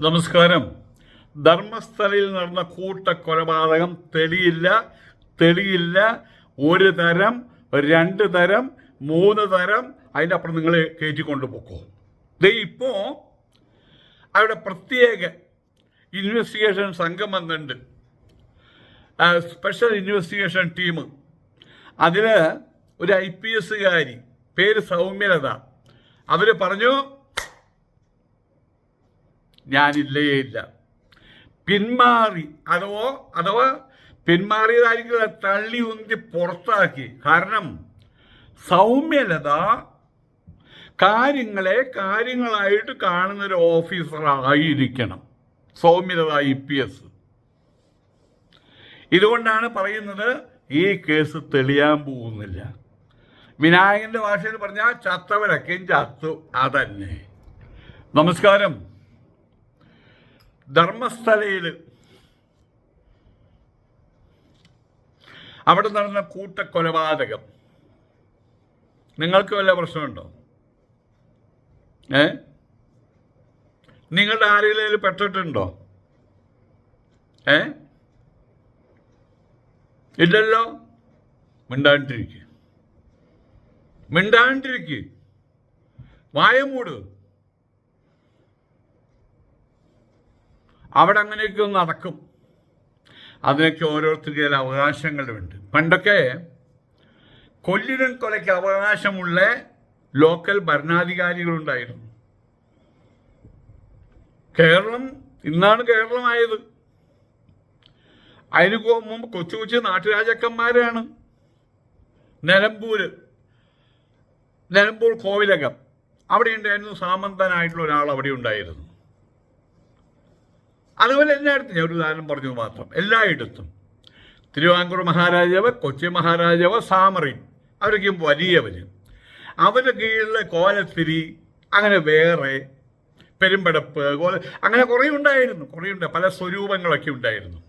നമസ്കാരം. ധർമ്മസ്ഥലയിൽ നടന്ന കൂട്ട കൊലപാതകം തെളിയില്ല. തെളിയില്ല. ഒരു തരം രണ്ട് തരം മൂന്ന് തരം. അതിന്റെ അപ്പുറം നിങ്ങൾ കയറ്റിക്കൊണ്ട് പോക്കോ ദേ ഇപ്പോൾ അവിടെ പ്രത്യേക ഇൻവെസ്റ്റിഗേഷൻ സംഘം വന്നിട്ടുണ്ട്. സ്പെഷ്യൽ ഇൻവെസ്റ്റിഗേഷൻ ടീം അതിൽ ഒരു ഐ പി എസ്സുകാരി പേര് സൗമ്യലത. അവർ പറഞ്ഞു ഞാനില്ലേ ഇല്ല. പിന്മാറി അതോ അഥവാ പിന്മാറിയതായിരിക്കില്ല തള്ളി ഉന്തി പുറത്താക്കി. കാരണം സൗമ്യലത കാര്യങ്ങളെ കാര്യങ്ങളായിട്ട് കാണുന്ന ഒരു ഓഫീസർ ആയിരിക്കണം സൗമ്യലത ഐ പി എസ്. ഇതുകൊണ്ടാണ് പറയുന്നത് ഈ കേസ് തെളിയാൻ പോകുന്നില്ല. വിനായകന്റെ ഭാഷയിൽ പറഞ്ഞാൽ ചത്തവരൊക്കെയും ചത്തു. അതന്നെ. നമസ്കാരം. ധർമ്മസ്ഥലയിൽ അവിടെ നടന്ന കൂട്ടക്കൊലപാതകം. നിങ്ങൾക്ക് വല്ല പ്രശ്നമുണ്ടോ? ഏ? നിങ്ങളുടെ ആരെങ്കിലും പെട്ടിട്ടുണ്ടോ? ഏ? ഇല്ലല്ലോ? മിണ്ടാണ്ടിരിക്കുക മിണ്ടാണ്ടിരിക്കുക വായ അവിടെ അങ്ങനെയൊക്കെ നടക്കും. അതിനൊക്കെ ഓരോരുത്തർക്ക് ചില അവകാശങ്ങളുണ്ട്. പണ്ടൊക്കെ കൊല്ലിനും കൊലയ്ക്ക് അവകാശമുള്ള ലോക്കൽ ഭരണാധികാരികളുണ്ടായിരുന്നു. കേരളം ഇന്നാണ് കേരളമായത്. അതിന് മുമ്പ് കൊച്ചു കൊച്ചു നാട്ടുരാജാക്കന്മാരാണ്. നിലമ്പൂര് നിലമ്പൂർ കോവിലകം. അവിടെ ഉണ്ടായിരുന്നു സാമന്തനായിട്ടുള്ള ഒരാൾ അവിടെ ഉണ്ടായിരുന്നു അതുപോലെ എല്ലായിടത്തും ഞാൻ ഒരു ഉദാഹരണം പറഞ്ഞു മാത്രം. എല്ലായിടത്തും. തിരുവാങ്കൂർ മഹാരാജാവ് കൊച്ചി മഹാരാജാവ് സാമറിൻ. അവരൊക്കെയും വലിയവർ അവരുടെ കീഴിലെ കോലത്തിരി അങ്ങനെ വേറെ പെരുമ്പടപ്പ് കോല അങ്ങനെ കുറേ ഉണ്ടായിരുന്നു കുറേ ഉണ്ട്. പല സ്വരൂപങ്ങളൊക്കെ ഉണ്ടായിരുന്നു.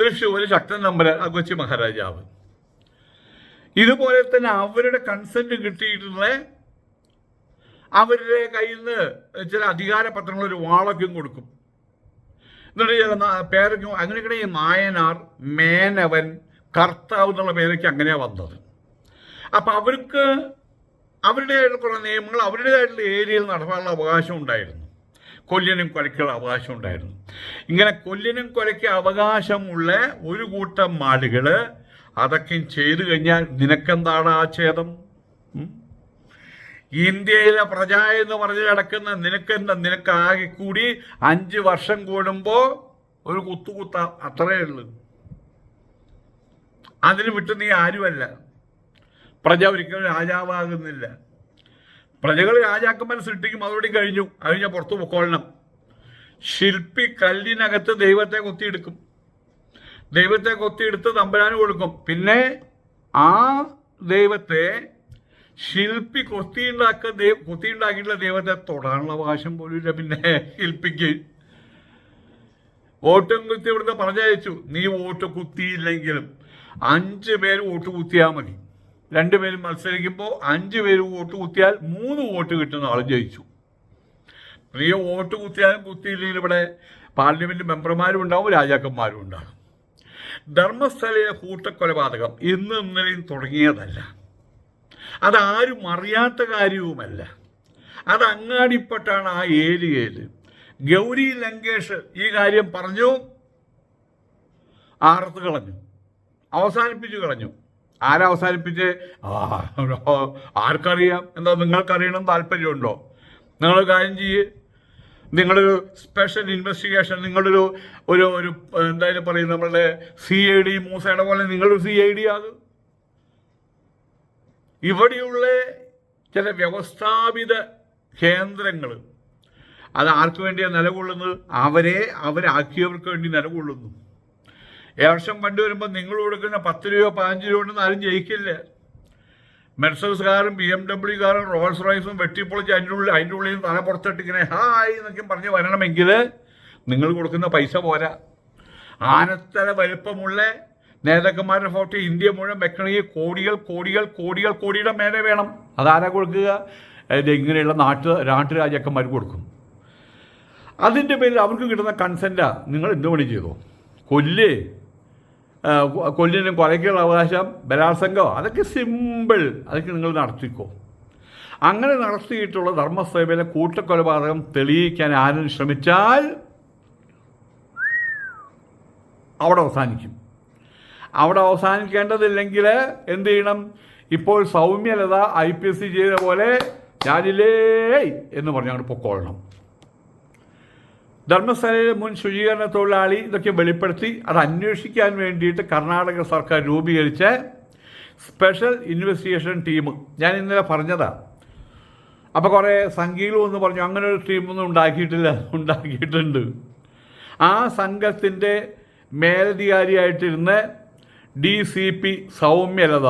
തൃശ്ശൂർ ശക്തൻ നമ്പര കൊച്ചി മഹാരാജാവ്. ഇതുപോലെ തന്നെ അവരുടെ കൺസെന്റ് കിട്ടിയിട്ടുള്ള അവരുടെ കയ്യിൽ നിന്ന് ചില അധികാര പത്രങ്ങൾ ഒരു വാളൊക്കെയും കൊടുക്കും. എന്നിട്ട് പേരൊക്കെ അങ്ങനെയൊക്കെ ഈ നായനാർ മേനവൻ കർത്താവ് എന്നുള്ള പേരൊക്കെ അങ്ങനെയാണ് വന്നത്. അപ്പം അവർക്ക് അവരുടേതായിട്ടുള്ള കുറേ നിയമങ്ങൾ അവരുടേതായിട്ടുള്ള ഏരിയയിൽ നടത്താനുള്ള അവകാശം ഉണ്ടായിരുന്നു. കൊല്ലിനും കൊലയ്ക്കുള്ള അവകാശം ഉണ്ടായിരുന്നു. ഇങ്ങനെ കൊല്ലിനും കൊലയ്ക്ക് അവകാശമുള്ള ഒരു കൂട്ടം ആളുകൾ അതൊക്കെ ചെയ്തു കഴിഞ്ഞാൽ നിനക്കെന്താണ് ആ ഛേദം? ഇന്ത്യയിലെ പ്രജ എന്ന് പറഞ്ഞ് കിടക്കുന്ന നിനക്കെന്താ? നിനക്ക് ആകെ കൂടി അഞ്ച് വർഷം കൂടുമ്പോൾ ഒരു കുത്തുകുത്ത അത്രയേ ഉള്ളൂ. അതിന് വിട്ട് നീ ആരുമല്ല. പ്രജ ഒരിക്കലും രാജാവാകുന്നില്ല. പ്രജകൾ രാജാക്കന്മാരെ സൃഷ്ടിക്കും അതോടെ കഴിഞ്ഞു. അത് പുറത്തു പൊക്കോളണം. ശില്പി കല്ലിനകത്ത് ദൈവത്തെ കൊത്തിയെടുക്കും. ദൈവത്തെ കൊത്തിയെടുത്ത് തമ്പരാന് കൊടുക്കും. പിന്നെ ആ ദൈവത്തെ ശില്പി കൊത്തിയുണ്ടാക്ക ദൈവ കൊത്തിയുണ്ടാക്കിയിട്ടുള്ള ദൈവത്തെ തൊടാനുള്ള അവകാശം പോലും ഇല്ല. പിന്നെ ശില്പിക്ക് വോട്ടും കുത്തി ഇവിടുന്ന് പറഞ്ഞയച്ചു. നീ വോട്ട് കുത്തിയില്ലെങ്കിലും അഞ്ച് പേര് വോട്ട് കുത്തിയാൽ മതി. രണ്ടുപേരും മത്സരിക്കുമ്പോൾ അഞ്ച് പേര് വോട്ട് കുത്തിയാൽ മൂന്ന് വോട്ട് കിട്ടുന്ന ആൾ ജയിച്ചു. നീ വോട്ട് കുത്തിയാലും കുത്തിയില്ലെങ്കിൽ ഇവിടെ പാർലമെന്റ് മെമ്പർമാരും ഉണ്ടാവും രാജാക്കന്മാരും ഉണ്ടാകും ധർമ്മസ്ഥലയിലെ കൂട്ടക്കൊലപാതകം ഇന്ന് ഇന്നലെയും തുടങ്ങിയതല്ല. അതാരും അറിയാത്ത കാര്യവുമല്ല. അത് അങ്ങാടിപ്പെട്ടാണ് ആ ഏരിയയിൽ ഗൗരി ലങ്കേഷ് ഈ കാര്യം പറഞ്ഞു. ആർത്ത് കളഞ്ഞു. അവസാനിപ്പിച്ചു കളഞ്ഞു. ആരവസാനിപ്പിച്ച് ആർക്കറിയാം. എന്താ നിങ്ങൾക്കറിയണം? താല്പര്യമുണ്ടോ? നിങ്ങൾ കാര്യം ചെയ്യ്. നിങ്ങളൊരു സ്പെഷ്യൽ ഇൻവെസ്റ്റിഗേഷൻ നിങ്ങളൊരു ഒരു ഒരു എന്തായാലും പറയും നമ്മളുടെ സി ഐ ഡി മൂസയുടെ പോലെ നിങ്ങളൊരു സി ഐ ഡി ആകും ഇവിടെയുള്ള ചില വ്യവസ്ഥാപിത കേന്ദ്രങ്ങൾ അത് ആർക്ക് വേണ്ടിയാണ് നിലകൊള്ളുന്നത്? അവരെ അവരാക്കിയവർക്ക് വേണ്ടി നിലകൊള്ളുന്നു. ഏവർഷം കണ്ടുവരുമ്പോൾ നിങ്ങൾ കൊടുക്കുന്ന പത്ത് രൂപ പതിനഞ്ച് രൂപ കൊണ്ടൊന്നും ആരും ജയിക്കില്ല. മെർസൽസ് കാറും ബി എം ഡബ്ല്യു കാറും റോൾസ് റോയ്സും വെട്ടിപ്പൊളിച്ച് അതിന്റെ ഉള്ളിൽ അതിന്റെ ഉള്ളിൽ തല പുറത്തിട്ട് ഇങ്ങനെ ഹായ് എന്നൊക്കെ പറഞ്ഞ് വരണമെങ്കിൽ നിങ്ങൾ കൊടുക്കുന്ന പൈസ പോരാ. ആനത്തല വലുപ്പമുള്ള നേതാക്കന്മാരുടെ ഫോട്ടോ ഇന്ത്യ മുഴുവൻ വെക്കണമെങ്കിൽ കോടികൾ കോടികൾ കോടികൾ കോടിയുടെ മേലെ വേണം. അതാരാ കൊടുക്കുക? ഇങ്ങനെയുള്ള നാട്ടു നാട്ടുരാജാക്കന്മാർ കൊടുക്കും. അതിന്റെ പേരിൽ അവർക്ക് കിട്ടുന്ന കൺസെന്റാ നിങ്ങൾ എന്ത് പണി ചെയ്തോ? കൊല്ല്. കൊല്ലിനും കൊലയ്ക്കുള്ള അവകാശം ബലാത്സംഗം അതൊക്കെ സിമ്പിൾ അതൊക്കെ നിങ്ങൾ നടത്തിക്കോ. അങ്ങനെ നടത്തിയിട്ടുള്ള ധർമ്മസേവയിലെ കൂട്ടക്കൊലപാതകം തെളിയിക്കാൻ ആരും ശ്രമിച്ചാൽ അവിടെ അവസാനിക്കും. അവിടെ അവസാനിക്കേണ്ടതില്ലെങ്കിൽ എന്ത് ചെയ്യണം? ഇപ്പോൾ Soumyalatha I P S C ചെയ്ത പോലെ ഞാനില്ലേ എന്ന് പറഞ്ഞ് അങ്ങോട്ട് പൊക്കോളണം. ധർമ്മസ്ഥലയിലെ മുൻ ശുചീകരണ തൊഴിലാളി ഇതൊക്കെ വെളിപ്പെടുത്തി അത് അന്വേഷിക്കാൻ വേണ്ടിയിട്ട് കർണാടക സർക്കാർ രൂപീകരിച്ച സ്പെഷ്യൽ ഇൻവെസ്റ്റിഗേഷൻ ടീം. ഞാൻ ഇന്നലെ പറഞ്ഞതാണ് അപ്പോൾ കുറേ സംഘീലും എന്ന് പറഞ്ഞു അങ്ങനെ ഒരു ടീമൊന്നും ഉണ്ടാക്കിയിട്ടില്ല ഉണ്ടാക്കിയിട്ടുണ്ട്. ആ സംഘത്തിന്റെ മേലധികാരിയായിട്ടിരുന്ന D C P Soumyalatha.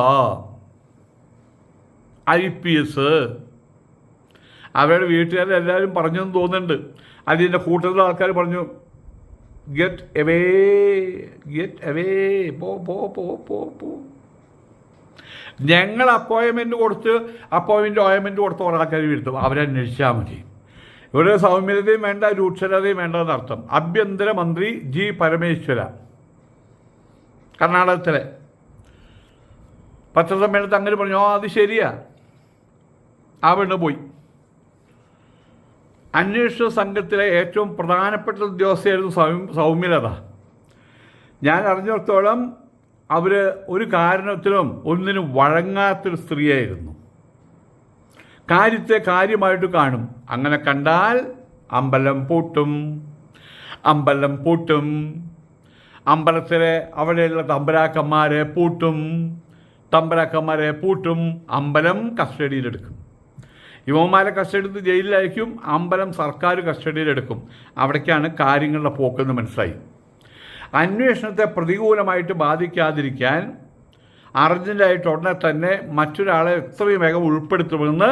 I P S അവരുടെ വീട്ടുകാരെല്ലാവരും പറഞ്ഞെന്ന് തോന്നുന്നുണ്ട്. അതിന്റെ കൂട്ടത്തിലുള്ള ആൾക്കാർ പറഞ്ഞു ഗെറ്റ് എവേ ഗെറ്റ് എവേ പോ പോ പോ പോ പോ. ഞങ്ങൾ അപ്പോയിൻമെന്റ് കൊടുത്ത് അപ്പോയിൻമെന്റ് ഓയിൻമെന്റ് കൊടുത്ത് കുറേ ആൾക്കാർ അവരെ അവരന്വേഷിച്ചാൽ മതി. ഇവിടെ സൗമ്യതയും വേണ്ട രൂക്ഷരതയും വേണ്ടെന്ന് അർത്ഥം ആഭ്യന്തരമന്ത്രി ജി പരമേശ്വര. കർണാടകത്തിലെ. പത്രസമ്മേളനത്തിൽ അങ്ങനെ പറഞ്ഞു ഓ അത് ശരിയാ. ആ പെണ്ണ് പോയി. അന്വേഷണ സംഘത്തിലെ ഏറ്റവും പ്രധാനപ്പെട്ട ഉദ്യോഗസ്ഥയായിരുന്നു സൗ സൗമ്യലത. ഞാൻ അറിഞ്ഞിടത്തോളം അവർ ഒരു കാരണത്തിലും ഒന്നിനും വഴങ്ങാത്തൊരു സ്ത്രീയായിരുന്നു. കാര്യത്തെ കാര്യമായിട്ട് കാണും. അങ്ങനെ കണ്ടാൽ അമ്പലം പൂട്ടും. അമ്പലം പൂട്ടും. അമ്പലത്തിലെ അവിടെയുള്ള തമ്പരാക്കന്മാരെ പൂട്ടും തമ്പരാക്കന്മാരെ പൂട്ടും അമ്പലം കസ്റ്റഡിയിലെടുക്കും യുവമാരെ കസ്റ്റഡി എടുത്ത് ജയിലിലയക്കും അമ്പലം സർക്കാർ കസ്റ്റഡിയിലെടുക്കും അവിടേക്കാണ് കാര്യങ്ങളുടെ പോക്കെന്ന് മനസ്സിലായി. അന്വേഷണത്തെ പ്രതികൂലമായിട്ട് ബാധിക്കാതിരിക്കാൻ അർജന്റായിട്ട് ഉടനെ തന്നെ മറ്റൊരാളെ എത്രയും വേഗം ഉൾപ്പെടുത്തുമെന്ന്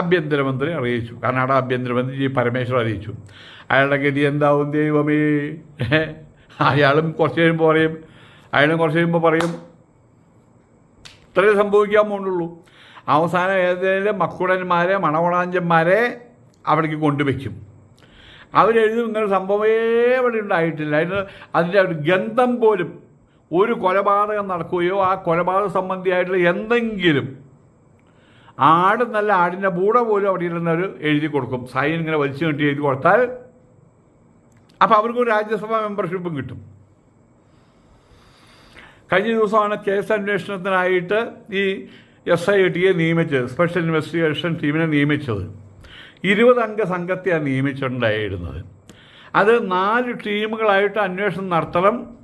ആഭ്യന്തരമന്ത്രി അറിയിച്ചു. കർണാടക ആഭ്യന്തരമന്ത്രി ജി പരമേശ്വർ അറിയിച്ചു. അയാളുടെ ഗതി എന്താവും ദൈവമേ? അയാളും കുറച്ച് കഴിയുമ്പോൾ പറയും അയാളും കുറച്ച് കഴിയുമ്പോൾ പറയും. ഇത്രയും സംഭവിക്കാൻ പോകുന്നുള്ളൂ. അവസാനം ഏതെങ്കിലും മക്കുടന്മാരെ മണവളാഞ്ചന്മാരെ അവിടേക്ക് കൊണ്ടുവയ്ക്കും. അവരെഴുതും ഇങ്ങനെ സംഭവമേ ഇവിടെ ഉണ്ടായിട്ടില്ല. അതിന് അതിന്റെ ഒരു ഗന്ധം പോലും ഒരു കൊലപാതകം നടക്കുകയോ ആ കൊലപാതക സംബന്ധിയായിട്ടുള്ള എന്തെങ്കിലും ആട് നല്ല ആടിന്റെ പൂട പോലും അവിടെ ഇരുന്നവർ എഴുതി കൊടുക്കും. സൈൻ ഇങ്ങനെ വലിച്ചു കെട്ടി എഴുതി കൊടുത്താൽ അപ്പോൾ അവർക്ക് രാജ്യസഭാ മെമ്പർഷിപ്പും കിട്ടും. കഴിഞ്ഞ ദിവസമാണ് കേസ് അന്വേഷണത്തിനായിട്ട് ഈ എസ് ഐ ടിയെ നിയമിച്ചത് സ്പെഷ്യൽ ഇൻവെസ്റ്റിഗേഷൻ ടീമിനെ നിയമിച്ചത്. ഇരുപതംഗ സംഘത്തെയാണ് നിയമിച്ചിട്ടുണ്ടായിരുന്നത്. അത് നാല് ടീമുകളായിട്ട് അന്വേഷണം നടത്തണം.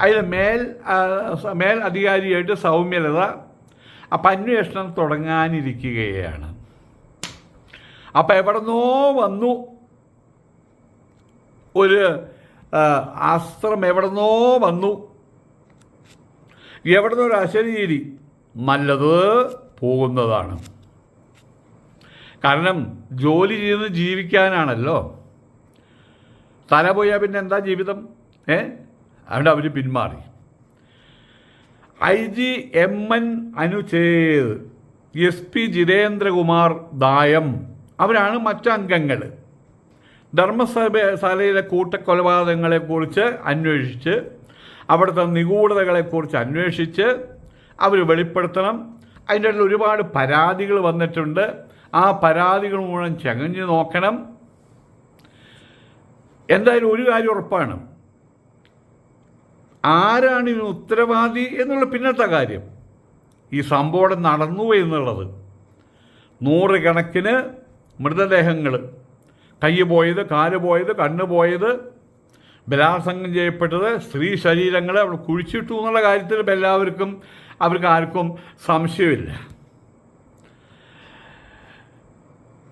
അതിൽ മേൽ മേൽ അധികാരിയായിട്ട് സൗമ്യലത അപ്പം അന്വേഷണം തുടങ്ങാനിരിക്കുകയാണ്. അപ്പം എവിടെന്നോ വന്നു ഒരു അസ്ത്രം എവിടെന്നോ വന്നു. എവിടുന്നോ ഒരു അശരീരി നല്ലത് പോകുന്നതാണ്. കാരണം ജോലി ചെയ്ത് ജീവിക്കാനാണല്ലോ. തല പോയാൽ പിന്നെ എന്താ ജീവിതം? ഏ? അതുകൊണ്ട് അവർ പിന്മാറി. I G M N Anucheth S P Jithendrakumar ദായം. അവരാണ് മറ്റംഗങ്ങൾ ധർമ്മസഭ ശാലയിലെ കൂട്ടക്കൊലപാതകങ്ങളെക്കുറിച്ച് അന്വേഷിച്ച് അവിടുത്തെ നിഗൂഢതകളെക്കുറിച്ച് അന്വേഷിച്ച് അവർ വെളിപ്പെടുത്തണം. അതിന്റെ ഇടയിൽ ഒരുപാട് പരാതികൾ വന്നിട്ടുണ്ട്. ആ പരാതികൾ മുഴുവൻ ചകഞ്ഞ് നോക്കണം. എന്തായാലും ഒരു കാര്യം ഉറപ്പാണ്. ആരാണ് ഇതിന് ഉത്തരവാദി എന്നുള്ള പിന്നത്തെ കാര്യം. ഈ സംഭവം നടന്നു എന്നുള്ളത്. നൂറുകണക്കിന് മൃതദേഹങ്ങൾ കൈ പോയത് കാൽ പോയത് കണ്ണ് പോയത് ബലാത്സംഗം ചെയ്യപ്പെട്ടത് സ്ത്രീ ശരീരങ്ങളെ അവൾ കുഴിച്ചിട്ടു എന്നുള്ള കാര്യത്തിൽ എല്ലാവർക്കും അവർക്ക് ആർക്കും സംശയമില്ല.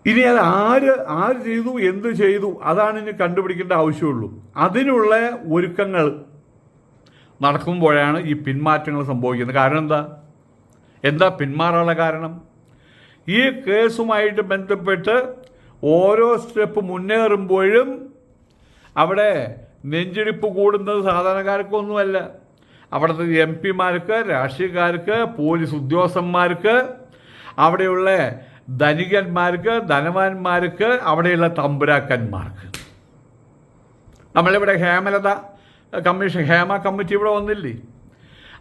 ഇനി അത് ആര് ആര് ചെയ്തു എന്ത് ചെയ്തു അതാണ് ഇനി കണ്ടുപിടിക്കേണ്ട ആവശ്യമുള്ളൂ. അതിനുള്ള ഒരുക്കങ്ങൾ നടക്കുമ്പോഴാണ് ഈ പിന്മാറ്റങ്ങൾ സംഭവിക്കുന്നത്. കാരണം എന്താ? എന്താ പിന്മാറാനുള്ള കാരണം? ഈ കേസുമായിട്ട് ബന്ധപ്പെട്ട് ഓരോ സ്റ്റെപ്പ് മുന്നേറുമ്പോഴും അവിടെ നെഞ്ചിടിപ്പ് കൂടുന്നത് സാധാരണക്കാർക്കൊന്നുമല്ല. അവിടുത്തെ എം പിമാർക്ക് രാഷ്ട്രീയക്കാർക്ക് പോലീസ് ഉദ്യോഗസ്ഥന്മാർക്ക് അവിടെയുള്ള ധനികന്മാർക്ക് ധനവാന്മാർക്ക് അവിടെയുള്ള തമ്പുരാക്കന്മാർക്ക്. നമ്മളിവിടെ ഹേമലത കമ്മീഷൻ ഹേമ കമ്മിറ്റി ഇവിടെ വന്നില്ലേ?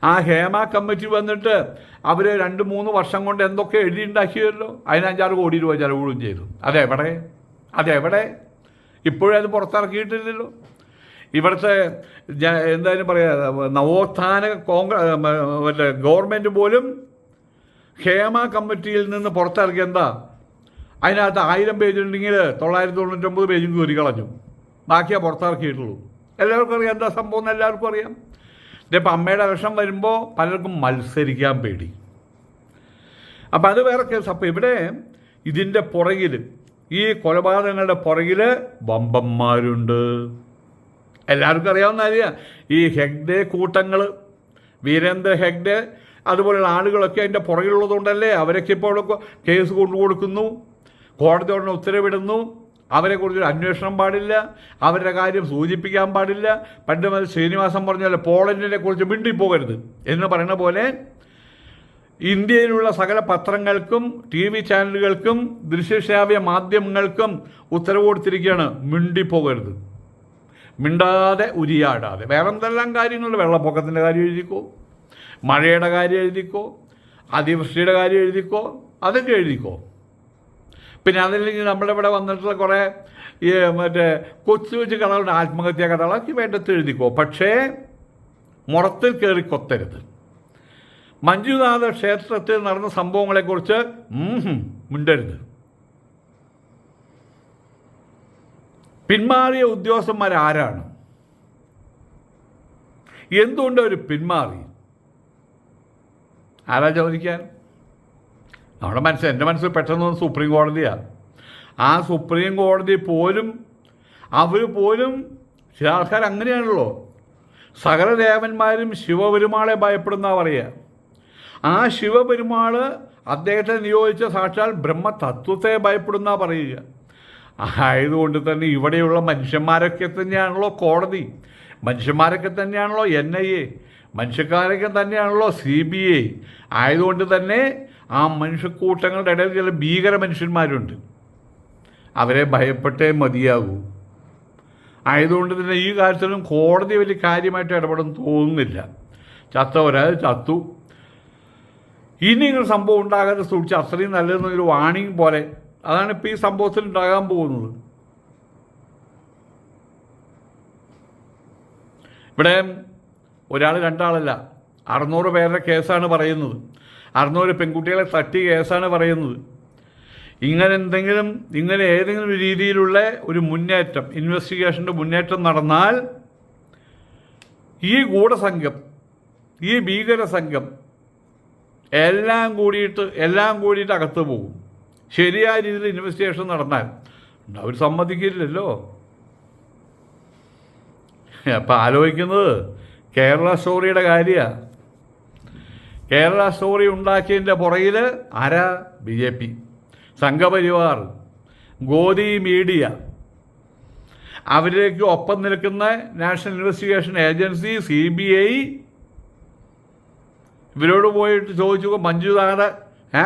ആ ഹേമ കമ്മിറ്റി വന്നിട്ട് അവർ രണ്ട് മൂന്ന് വർഷം കൊണ്ട് എന്തൊക്കെ എഴുതിയുണ്ടാക്കിയല്ലോ? അതിന് അഞ്ചാറ് കോടി രൂപ ചെലവുകളും ചെയ്തു. അതെവിടെ? അതെവിടെ? ഇപ്പോഴും അത് പുറത്തിറക്കിയിട്ടില്ലല്ലോ. ഇവിടുത്തെ എന്തായാലും പറയുക നവോത്ഥാന കോൺഗ്രസ് മറ്റേ ഗവൺമെന്റ് പോലും ഹേമ കമ്മിറ്റിയിൽ നിന്ന് പുറത്തിറക്കിയ എന്താ? അതിനകത്ത് ആയിരം പേജ് ഉണ്ടെങ്കിൽ തൊള്ളായിരത്തി തൊണ്ണൂറ്റൊമ്പത് പേജും കയറി കളഞ്ഞു. ബാക്കിയാ പുറത്തിറക്കിയിട്ടുള്ളൂ. എല്ലാവർക്കും അറിയാം എന്താ സംഭവം എന്ന് എല്ലാവർക്കും അറിയാം. ഇതിപ്പോൾ അമ്മയുടെ വിഷം വരുമ്പോൾ പലർക്കും മത്സരിക്കാൻ പേടി. അപ്പം അത് വേറെ കേസ്. അപ്പം ഇവിടെ ഇതിന്റെ പുറകിൽ ഈ കൊലപാതകങ്ങളുടെ പുറകിൽ വമ്പന്മാരുണ്ട്. എല്ലാവർക്കും അറിയാവുന്ന കാര്യമാണ് ഈ ഹെഗ്ഡെ കൂട്ടങ്ങൾ വീരേന്ദ്ര ഹെഗ്ഡെ അതുപോലെയുള്ള ആളുകളൊക്കെ അതിന്റെ പുറകിലുള്ളതുകൊണ്ടല്ലേ അവരൊക്കെ ഇപ്പോൾ കേസ് കൊണ്ടു കൊടുക്കുന്നു കോടതി ഉടനെ ഉത്തരവിടുന്നു. അവരെക്കുറിച്ച് ഒരു അന്വേഷണം പാടില്ല അവരുടെ കാര്യം സൂചിപ്പിക്കാൻ പാടില്ല. പണ്ട് മതി ശ്രീനിവാസൻ പറഞ്ഞ പോളണ്ടിനെ കുറിച്ച് മിണ്ടിപ്പോകരുത് എന്ന് പറയുന്ന പോലെ ഇന്ത്യയിലുള്ള സകല പത്രങ്ങൾക്കും ടി വി ചാനലുകൾക്കും ദൃശ്യശ്രാവ്യ മാധ്യമങ്ങൾക്കും ഉത്തരവ് കൊടുത്തിരിക്കുകയാണ് മിണ്ടിപ്പോകരുത്. മിണ്ടാതെ ഉരിയാടാതെ. വേറെ എന്തെല്ലാം കാര്യങ്ങളുണ്ട്? വെള്ളപ്പൊക്കത്തിന്റെ കാര്യം എഴുതിക്കോ മഴയുടെ കാര്യം എഴുതിക്കോ അതിവൃഷ്ടിയുടെ കാര്യം എഴുതിക്കോ അതൊക്കെ എഴുതിക്കോ. പിന്നെ അതല്ലെങ്കിൽ നമ്മുടെ ഇവിടെ വന്നിട്ടുള്ള കുറേ ഈ മറ്റേ കൊച്ചു കൊച്ചു കഥകളുണ്ട് ആത്മഹത്യാ കഥകളൊക്കെ വേണ്ടത്ത് എഴുതിക്കോ. പക്ഷേ മുറത്തിൽ കയറി കൊത്തരുത്. മഞ്ജുനാഥ ക്ഷേത്രത്തിൽ നടന്ന സംഭവങ്ങളെക്കുറിച്ച് മിണ്ടരുത്. പിന്മാറിയ ഉദ്യോഗസ്ഥന്മാർ ആരാണ് എന്തുകൊണ്ട് അവർ പിന്മാറി? ആരാ ചോദിക്കാൻ? നമ്മുടെ മനസ്സിൽ എന്റെ മനസ്സിൽ പെട്ടെന്ന് സുപ്രീം കോടതിയാണ് ആ സുപ്രീം കോടതി പോലും അവർ പോലും ചില ആൾക്കാർ അങ്ങനെയാണല്ലോ. സകല ദേവന്മാരും ശിവപെരുമാളെ ഭയപ്പെടുന്ന പറയുക. ആ ശിവപെരുമാൾ അദ്ദേഹത്തെ നിയോഗിച്ച സാക്ഷാൽ ബ്രഹ്മതത്വത്തെ ഭയപ്പെടുന്ന പറയുക. ആയതുകൊണ്ട് തന്നെ ഇവിടെയുള്ള മനുഷ്യന്മാരൊക്കെ തന്നെയാണല്ലോ കോടതി. മനുഷ്യന്മാരൊക്കെ തന്നെയാണല്ലോ എൻ ഐ എ മനുഷ്യക്കാരൊക്കെ തന്നെയാണല്ലോ സി ബി ഐ ആയതുകൊണ്ട് തന്നെ ആ മനുഷ്യക്കൂട്ടങ്ങളുടെ ഇടയിൽ ചില ഭീകര മനുഷ്യന്മാരുണ്ട്. അവരെ ഭയപ്പെട്ടേ മതിയാകൂ. ആയതുകൊണ്ട് തന്നെ ഈ കാര്യത്തിലും കോടതി വലിയ കാര്യമായിട്ട് ഇടപെടും തോന്നുന്നില്ല. ചത്തവരാ ചത്തു. ഇനി ഇങ്ങനെ സംഭവം ഉണ്ടാകാതെ സൂക്ഷിച്ച് അത്രയും നല്ലതെന്നൊരു വാണിംഗ് പോലെ അതാണ് ഇപ്പോൾ ഈ സംഭവത്തിൽ ഉണ്ടാകാൻ പോകുന്നത്. ഇവിടെ ഒരാൾ രണ്ടാളല്ല അറുന്നൂറ് പേരുടെ കേസാണ് പറയുന്നത്. അറുന്നൂറ് പെൺകുട്ടികളെ തട്ടി കേസാണ് പറയുന്നത്. ഇങ്ങനെ എന്തെങ്കിലും ഇങ്ങനെ ഏതെങ്കിലും രീതിയിലുള്ള ഒരു മുന്നേറ്റം ഇൻവെസ്റ്റിഗേഷന്റെ മുന്നേറ്റം നടന്നാൽ ഈ ഗൂഢസംഘം ഈ ഭീകര സംഘം എല്ലാം കൂടിയിട്ട് എല്ലാം കൂടിയിട്ട് അകത്ത് പോകും. ശരിയായ രീതിയിൽ ഇൻവെസ്റ്റിഗേഷൻ നടന്നാൽ. അവർ സമ്മതിക്കില്ലല്ലോ? അപ്പം ആലോചിക്കുന്നത് കേരള സ്റ്റോറിയുടെ കാര്യമാണ് കേരള സ്റ്റോറി ഉണ്ടാക്കിയതിന്റെ പുറകിൽ ആരാ? B J P. Sangh Parivar Godi media. അവരിലേക്ക് ഒപ്പം നിൽക്കുന്ന national investigation agency C B I. ഇവരോട് പോയിട്ട് ചോദിച്ചു മഞ്ജുനാഥ ഏ?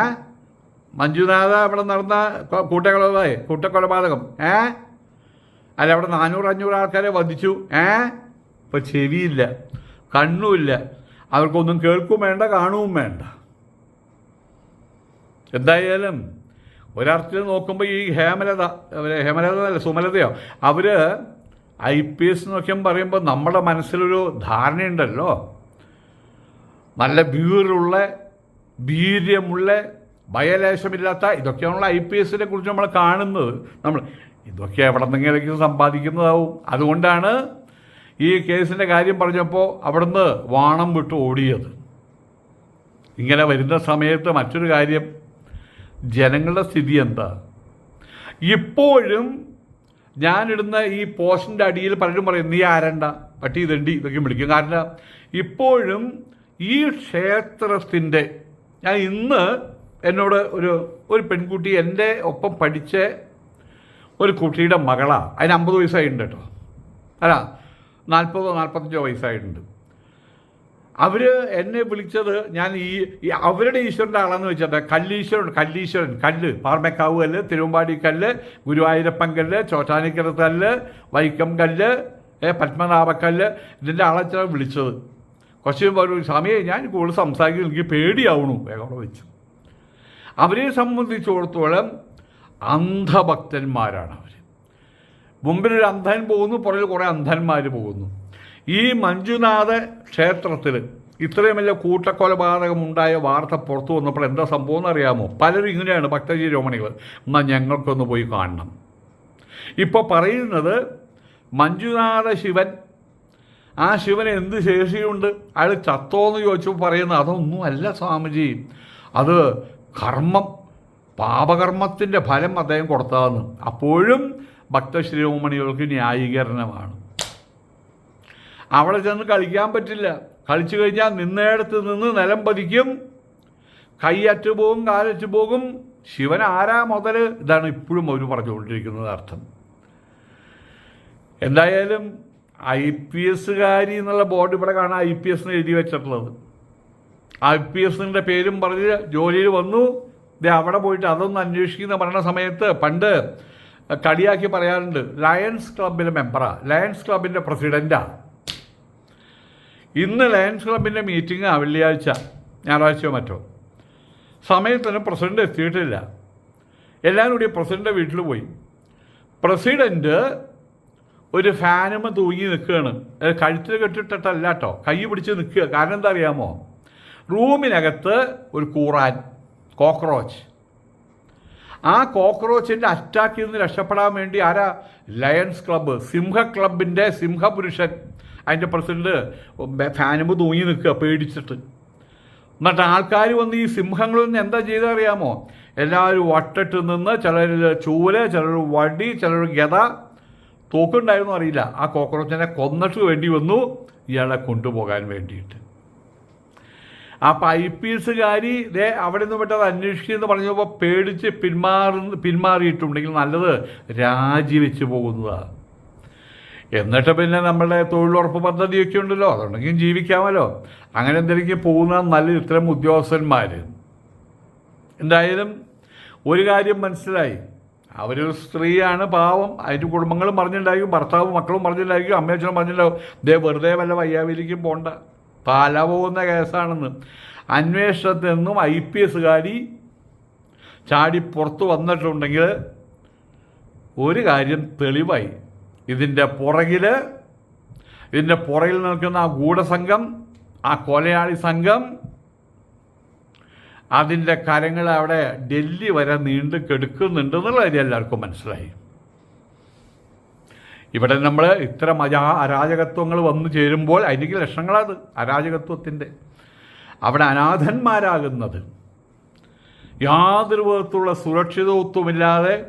മഞ്ജുനാഥ അവിടെ നടന്ന കൂട്ടക്കൊലപാതകം കൂട്ടക്കൊലപാതകം ഏ? അല്ല അവിടെ നാനൂറ് അഞ്ഞൂറ് ആൾക്കാരെ വധിച്ചു ഏ? ഇപ്പം ചെവിയില്ല കണ്ണുമില്ല. അവർക്കൊന്നും കേൾക്കും വേണ്ട കാണുകയും വേണ്ട. എന്തായാലും ഒരർത്ഥത്തിൽ നോക്കുമ്പോൾ ഈ ഹേമലത ഹേമലത അല്ല സുമലതയോ അവർ ഐ പി എസ് എന്നൊക്കെ പറയുമ്പോൾ നമ്മുടെ മനസ്സിലൊരു ധാരണയുണ്ടല്ലോ. നല്ല വീറുള്ള വീര്യമുള്ള ഭയലേശമില്ലാത്ത ഇതൊക്കെയാണല്ലോ ഐ പി എസിനെ കുറിച്ച് നമ്മൾ കാണുന്നത്. നമ്മൾ ഇതൊക്കെ എവിടെ നിന്നെങ്കിലും സമ്പാദിക്കുന്നതാവും അതുകൊണ്ടാണ് ഈ കേസിന്റെ കാര്യം പറഞ്ഞപ്പോൾ അവിടുന്ന് വാണം വിട്ട് ഓടിയത്. ഇങ്ങനെ വരുന്ന സമയത്ത് മറ്റൊരു കാര്യം ജനങ്ങളുടെ സ്ഥിതി എന്താ? ഇപ്പോഴും ഞാനിടുന്ന ഈ പോസ്റ്റിന്റെ അടിയിൽ പലരും പറയും നീ ആരണ്ട? പട്ടി തണ്ടി ഇതൊക്കെ വിളിക്കും. കാരണം ഇപ്പോഴും ഈ ക്ഷേത്രത്തിന്റെ ഞാൻ ഇന്ന് എന്നോട് ഒരു ഒരു പെൺകുട്ടി എന്റെ ഒപ്പം പഠിച്ച ഒരു കുട്ടിയുടെ മകളാണ് അതിന് അമ്പത് വയസ്സായിട്ടുണ്ട് കേട്ടോ. അല്ല നാൽപ്പതോ നാൽപ്പത്തഞ്ചോ വയസ്സായിട്ടുണ്ട്. അവർ എന്നെ വിളിച്ചത് ഞാൻ ഈ അവരുടെ ഈശ്വരന്റെ ആളാന്ന് വെച്ചിട്ട് കല്ലീശ്വരൻ കല്ലീശ്വരൻ കല്ല്. പാർമക്കാവ് കല്ല് തിരുവമ്പാടി കല്ല് ഗുരുവായൂരപ്പൻ കല്ല് ചോറ്റാനിക്കര കല്ല് വൈക്കം കല്ല് പത്മനാഭക്കല്ല് ഇതിന്റെ ആളെ വിളിച്ചത്. കുറച്ച് പറഞ്ഞു സമയം ഞാൻ കൂടുതൽ സംസാരിക്കും എനിക്ക് പേടിയാവണു. വേഗം വെച്ചു. അവരെ സംബന്ധിച്ചിടത്തോളം അന്ധഭക്തന്മാരാണ് അവർ മുമ്പിലൊരു അന്ധൻ പോകുന്നു പുറകിൽ കുറേ അന്ധന്മാർ പോകുന്നു. ഈ മഞ്ജുനാഥ ക്ഷേത്രത്തിൽ ഇത്രയും വലിയ കൂട്ടക്കൊലപാതകം ഉണ്ടായ വാർത്ത പുറത്തു വന്നപ്പോൾ എന്താ സംഭവം എന്നറിയാമോ? പലരും ഇങ്ങനെയാണ് ഭക്തജി രോമണികൾ എന്നാൽ ഞങ്ങൾക്കൊന്ന് പോയി കാണണം. ഇപ്പോൾ പറയുന്നത് മഞ്ജുനാഥ ശിവൻ. ആ ശിവന് എന്ത് ശേഷിയുണ്ട്? അയാൾ ചത്തോന്ന് ചോദിച്ചപ്പോൾ പറയുന്നത് അതൊന്നും അല്ല സ്വാമിജി. അത് കർമ്മം പാപകർമ്മത്തിന്റെ ഫലം അദ്ദേഹം കൊടുത്തതെന്ന്. അപ്പോഴും ഭക്തശിരോമണികൾക്ക് ന്യായീകരണമാണ്. അവിടെ ചെന്ന് കളിക്കാൻ പറ്റില്ല. കളിച്ചു കഴിഞ്ഞാൽ നിന്നേടത്ത് നിന്ന് നിലം പതിക്കും. കൈയറ്റു പോകും കാലറ്റു പോകും. ശിവൻ ആരാ മുതൽ? ഇതാണ് ഇപ്പോഴും അവർ പറഞ്ഞുകൊണ്ടിരിക്കുന്നത് അർത്ഥം. എന്തായാലും ഐ പി എസ്സുകാരി എന്നുള്ള ബോർഡ് ഇവിടെ കാണാൻ ഐ പി എസിന് എഴുതി വെച്ചിട്ടുള്ളത്. ഐ പി എസിന്റെ പേരും പറഞ്ഞ് ജോലിയിൽ വന്നു. അവിടെ പോയിട്ട് അതൊന്ന് അന്വേഷിക്കുന്ന പറഞ്ഞ സമയത്ത് പണ്ട് കളിയാക്കി പറയാറുണ്ട് ലയൺസ് ക്ലബിലെ മെമ്പറാണ് ലയൺസ് ക്ലബിന്റെ പ്രസിഡന്റാണ് ഇന്ന് ലയൺസ് ക്ലബിന്റെ മീറ്റിംഗ് വെള്ളിയാഴ്ച ഞായറാഴ്ചയോ മറ്റോ. സമയത്തിന് പ്രസിഡന്റ് എത്തിയിട്ടില്ല. എല്ലാവരും കൂടി പ്രസിഡന്റെ വീട്ടിൽ പോയി. പ്രസിഡന്റ് ഒരു ഫാനുമ തൂങ്ങി നിൽക്കുകയാണ്. കഴുത്തിൽ കെട്ടിട്ടിട്ടല്ല കേട്ടോ കൈ പിടിച്ച് നിൽക്കുക. കാരണം എന്താ അറിയാമോ? റൂമിനകത്ത് ഒരു കൂറാൻ കോക്രോച്ച്. ആ കോക്രോച്ചിന്റെ അറ്റാക്കിൽ നിന്ന് രക്ഷപ്പെടാൻ വേണ്ടി ആരാ? ലയൺസ് ക്ലബ്ബ് സിംഹ ക്ലബിന്റെ സിംഹപുരുഷൻ അതിന്റെ പ്രസിഡന്റ് ഫാനുമ്പ് തൂങ്ങി നിൽക്കുക പേടിച്ചിട്ട്. എന്നിട്ട് ആൾക്കാർ വന്ന് ഈ സിംഹങ്ങളിൽ നിന്ന് എന്താ ചെയ്തറിയാമോ എല്ലാവരും വട്ടിട്ട് നിന്ന് ചിലർ ചൂൽ ചിലർ വടി ചിലർ ഗത തോക്കുണ്ടായിരുന്നു അറിയില്ല. ആ കോക്രോച്ചിനെ കൊന്നിട്ട് വേണ്ടി വന്നു ഇയാളെ കൊണ്ടുപോകാൻ വേണ്ടിയിട്ട്. അപ്പം ഐ പി ദേ അവിടെ നിന്ന് പറ്റാതെ അന്വേഷിക്കുമെന്ന് പറഞ്ഞപ്പോൾ പേടിച്ച് പിന്മാറുന്ന പിന്മാറിയിട്ടുണ്ടെങ്കിൽ നല്ലത് രാജിവെച്ച് പോകുന്നതാണ് എന്നിട്ട് പിന്നെ നമ്മളുടെ തൊഴിലുറപ്പ് പദ്ധതിയൊക്കെ ഉണ്ടല്ലോ അതുണ്ടെങ്കിൽ ജീവിക്കാമല്ലോ. അങ്ങനെ എന്തെങ്കിലും പോകുന്ന നല്ല ഇത്തരം ഉദ്യോഗസ്ഥന്മാർ എന്തായാലും ഒരു കാര്യം മനസ്സിലായി. അവരൊരു സ്ത്രീയാണ് പാവം അതിന്റെ കുടുംബങ്ങളും പറഞ്ഞിട്ടുണ്ടായിരിക്കും ഭർത്താവും മക്കളും പറഞ്ഞിട്ടുണ്ടായിരിക്കും അമ്മയച്ഛനും പറഞ്ഞിട്ടുണ്ടാവും ദേ വെറുതെ വല്ല വയ്യാവിലേക്കും പോണ്ട. പാല പോകുന്ന കേസാണെന്ന്. അന്വേഷണത്തിൽ നിന്നും ഐ പി എസ്സുകാരി ചാടി പുറത്തു വന്നിട്ടുണ്ടെങ്കിൽ ഒരു കാര്യം തെളിവായി. ഇതിന്റെ പുറകിൽ ഇതിന്റെ പുറകിൽ നിൽക്കുന്ന ആ ഗൂഢസംഘം ആ കൊലയാളി സംഘം അതിന്റെ കരങ്ങൾ അവിടെ ഡൽഹി വരെ നീണ്ടു കെടുക്കുന്നുണ്ട് എന്നുള്ള കാര്യം എല്ലാവർക്കും മനസ്സിലായി. ഇവിടെ നമ്മൾ ഇത്തരം അജാ അരാജകത്വങ്ങൾ വന്നു ചേരുമ്പോൾ അതിന്റെ ലക്ഷങ്ങളത് അരാജകത്വത്തിന്റെ. അവിടെ അനാഥന്മാരാകുന്നത്. യാതൊരു വിധത്തിലുള്ള സുരക്ഷിതത്വമില്ലാതെ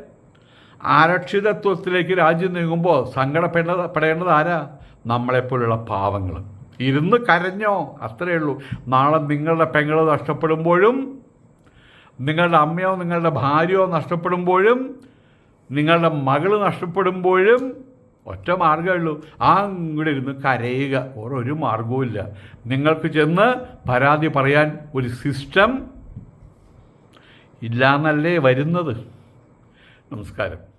ആരക്ഷിതത്വത്തിലേക്ക് രാജ്യം നീങ്ങുമ്പോൾ സങ്കടപ്പെടേണ്ട പെടേണ്ടത് ആരാ? നമ്മളെപ്പോലുള്ള പാവങ്ങൾ. ഇരുന്ന് കരഞ്ഞോ അത്രയേ ഉള്ളൂ. നാളെ നിങ്ങളുടെ പെങ്ങൾ നഷ്ടപ്പെടുമ്പോഴും നിങ്ങളുടെ അമ്മയോ നിങ്ങളുടെ ഭാര്യയോ നഷ്ടപ്പെടുമ്പോഴും നിങ്ങളുടെ മകൾ നഷ്ടപ്പെടുമ്പോഴും ഒറ്റ മാർഗമേ ഉള്ളൂ. ആ ഇങ്ങോട്ട് ഇരുന്ന് കരയുക. ഓരോ മാർഗവും ഇല്ല. നിങ്ങൾക്ക് ചെന്ന് പരാതി പറയാൻ ഒരു സിസ്റ്റം ഇല്ലാന്നല്ലേ വരുന്നത്? നമസ്കാരം.